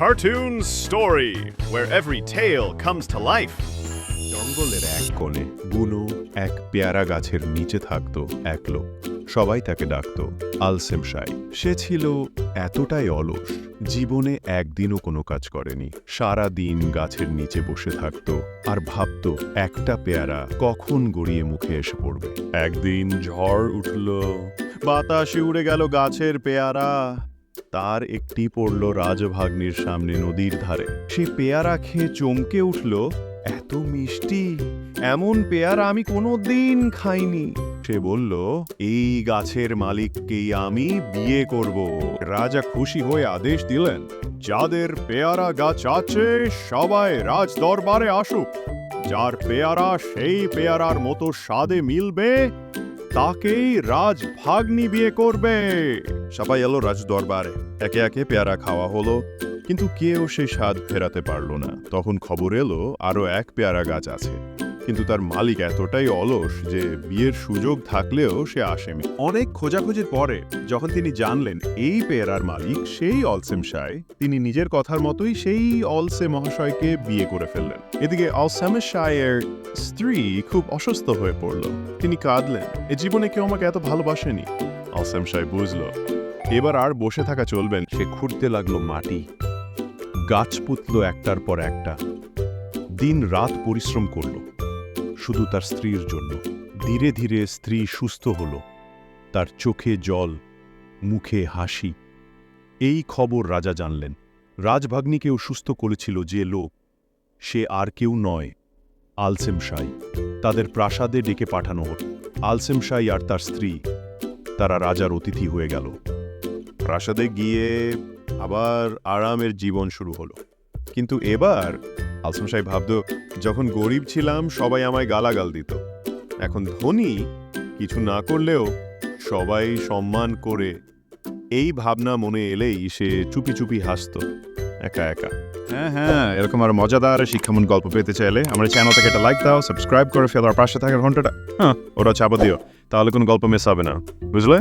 cartoon story, where every tale comes to life. জঙ্গলের এক কোণে বুনো এক পেয়ারা গাছের নিচে থাকত এক লোক। সবাই তাকে ডাকত আলসেম সাই। সে ছিল এতটাই অলস, জীবনে একদিনও কোনো কাজ করেনি। সারা দিন গাছের নিচে বসে থাকত আর ভাবত একটা পেয়ারা কখন গড়িয়ে মুখে এসে পড়বে। একদিন ঝড় উঠল, বাতাসে উড়ে গেল গাছের পেয়ারা। তার একটি পড়ল রাজভাগ্নির সামনে নদীর ধারে। সে পেয়ারা খেয়ে চমকে উঠল, এত মিষ্টি, এমন পেয়ারা আমি কোনো দিন খাইনি। সে বলল, এই গাছের মালিককেই আমি বিয়ে করব। রাজা খুশি হয়ে আদেশ দিলেন, যাদের পেয়ারা গাছ আছে, সবাই রাজ দরবারে আসুক। যার পেয়ারা সেই পেয়ারার মতো স্বাদে মিলবে তাকেই রাজ ভাগ্নি বিয়ে করবে। সবাই এলো রাজ দরবারে একে একে পেয়ারা খাওয়া হলো, কিন্তু কেউ সেই স্বাদ ফেরাতে পারল না। তখন খবর এলো আরও এক পেয়ারা গাছ আছে। কিন্তু তার মালিক এতটাই অলস যে বিয়ের সুযোগ থাকলেও সে আসেনি। অনেক খোঁজাখুঁজির পরে যখন তিনি জানলেন এই পেয়ারার মালিক সেই অলসেম শায় তিনি নিজের কথার মতোই সেই অলসে মহাশয়কে বিয়ে করে ফেললেন। এদিকে অলসেমের শায়ের স্ত্রী খুব অসুস্থ হয়ে পড়ল। তিনি কাঁদলেন এ জীবনে কেউ আমাকে এত ভালোবাসেনি? অলসেম শায় বুঝল এবার আর বসে থাকা চলবেন সে খুঁড়তে লাগল মাটি গাছ পুতল একটার পর একটা। দিন রাত পরিশ্রম করল। শুধু তার স্ত্রীর জন্য। ধীরে ধীরে স্ত্রী সুস্থ হল। তার চোখে জল, মুখে হাসি। এই খবর রাজা জানলেন। রাজভাগ্নিকেও সুস্থ করেছিল যে লোক। সে আর কেউ নয় আলসেম শাই তাদের প্রাসাদে ডেকে পাঠানো হল আলসেম শাই আর তার স্ত্রী। তারা রাজার অতিথি হয়ে গেল। প্রাসাদে গিয়ে আবার আরামের জীবন শুরু হলো। কিন্তু এবার আলসম সাহেব ভাবত, যখন গরিব ছিলাম, সবাই আমায় গালাগাল দিত। এখন ধনী, কিছু না করলেও সবাই সম্মান করে। এই ভাবনা মনে এলেই সে চুপি চুপি হাসত, একা একা। হ্যাঁ হ্যাঁ এরকম আর মজাদার শিক্ষামূল গল্প পেতে চাইলে আমার চ্যানেল থেকে একটা লাইক দাও সাবস্ক্রাইব করে ফেলো, আর পাশে থাকার ঘন্টাটা হ্যাঁ ওরা চাপা দিও, তাহলে কোনো গল্প মিস হবে না। বুঝলে?